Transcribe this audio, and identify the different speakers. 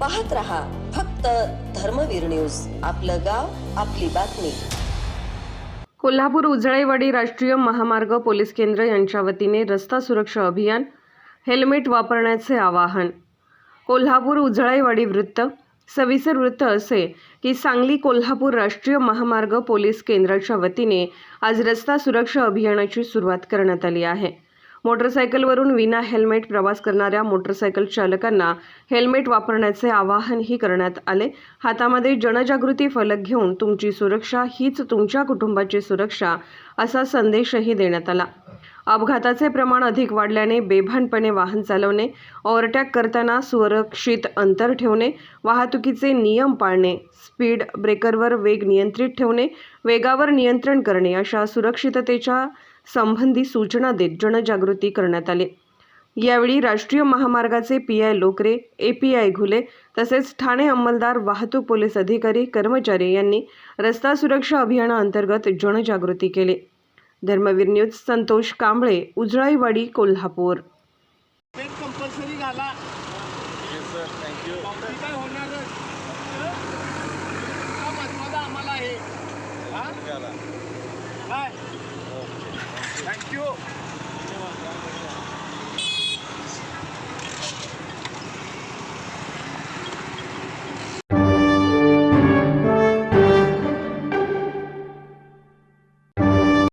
Speaker 1: पाहत रहा फक्त धर्मवीर न्यूज. आपलं गाव आपली बातमी.
Speaker 2: कोल्हापूर उजळाईवाडी राष्ट्रीय महामार्ग पोलीस केंद्र यांच्या वतीने रस्ता सुरक्षा अभियान हेल्मेट वापरण्याचे आवाहन. कोल्हापूर उजळाईवाडी वृत्त सविसर वृत्त असे की सांगली कोल्हापूर राष्ट्रीय महामार्ग पोलीस केंद्राच्या वतीने आज रस्ता सुरक्षा अभियानाची सुरुवात करण्यात आली आहे. मोटरसायकलवरून विना हेल्मेट प्रवास करणाऱ्या मोटरसायकल चालकांना हेल्मेट वापरण्याचे आवाहनही करण्यात आले. हातामध्ये जनजागृती फलक घेऊन तुमची सुरक्षा हीच तुमच्या कुटुंबाची सुरक्षा असा संदेशही देण्यात आला. अपघाताचे प्रमाण अधिक वाढल्याने बेभानपणे वाहन चालवणे ओव्हरटॅक करताना सुरक्षित अंतर ठेवणे वाहतुकीचे नियम पाळणे स्पीड ब्रेकरवर वेग नियंत्रित ठेवणे वेगावर नियंत्रण करणे अशा सुरक्षिततेच्या संबंधी सूचना देत जनजागृती करण्यात आली. यावेळी राष्ट्रीय महामार्गाचे P. I. Lokare A. P. I. Ghule तसेच ठाणे अंमलदार वाहतूक पोलीस अधिकारी कर्मचारी यांनी रस्ता सुरक्षा अभियानाअंतर्गत जनजागृती केली. धर्मवीर न्यूज संतोष कांबळे उजळाईवाडी कोल्हापूर.
Speaker 3: कंपल्सरी घाला 球を